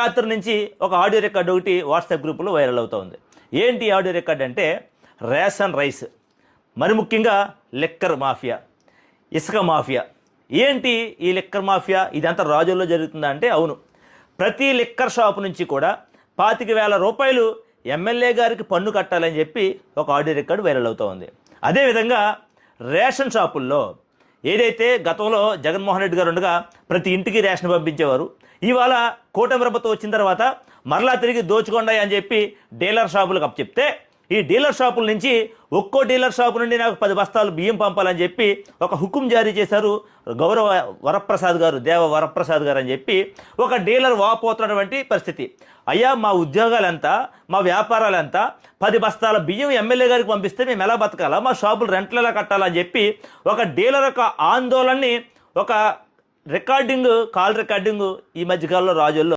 రాత్రి నుంచి ఒక ఆడియో రికార్డు ఒకటి వాట్సాప్ గ్రూపులో వైరల్ అవుతుంది. ఏంటి ఆడియో రికార్డ్ అంటే రేషన్ రైస్ మరి ముఖ్యంగా లిక్కర్ మాఫియా ఇసుక మాఫియా. ఏంటి ఈ లిక్కర్ మాఫియా? ఇదంతా రాజుల్లో జరుగుతుందా అంటే అవును. ప్రతి లిక్కర్ షాప్ నుంచి కూడా పాతిక వేల రూపాయలు ఎమ్మెల్యే గారికి పన్ను కట్టాలని చెప్పి ఒక ఆడియో రికార్డు వైరల్ అవుతూ ఉంది అదేవిధంగా రేషన్ షాపుల్లో ఏదైతే గతంలో జగన్మోహన్ రెడ్డి గారు ఉండగా ప్రతి ఇంటికి రేషన్ పంపించేవారు ఇవాళ కూటమి ప్రభుత్వం వచ్చిన తర్వాత మరలా తిరిగి దోచుకోండి అని చెప్పి డీలర్ షాపులకు అప్పచెప్తే ఈ డీలర్ షాపుల నుంచి ఒక్కో డీలర్ షాపు నుండి నాకు పది బస్తాలు బియ్యం పంపాలని చెప్పి ఒక హుకుం జారీ చేశారు గౌరవ వరప్రసాద్ గారు దేవ వరప్రసాద్ గారు అని చెప్పి ఒక డీలర్ వాపోతున్నటువంటి పరిస్థితి. అయ్యా మా ఉద్యోగాలంతా మా వ్యాపారాలంతా పది బస్తాల బియ్యం ఎమ్మెల్యే గారికి పంపిస్తే మేము ఎలా బతకాలా? మా షాపులు రెంట్లు ఎలా కట్టాలని చెప్పి ఒక డీలర్ యొక్క ఆందోళనని ఒక రికార్డింగ్ కాల్ రికార్డింగ్ ఈ మధ్యకాలంలో రాజుల్లో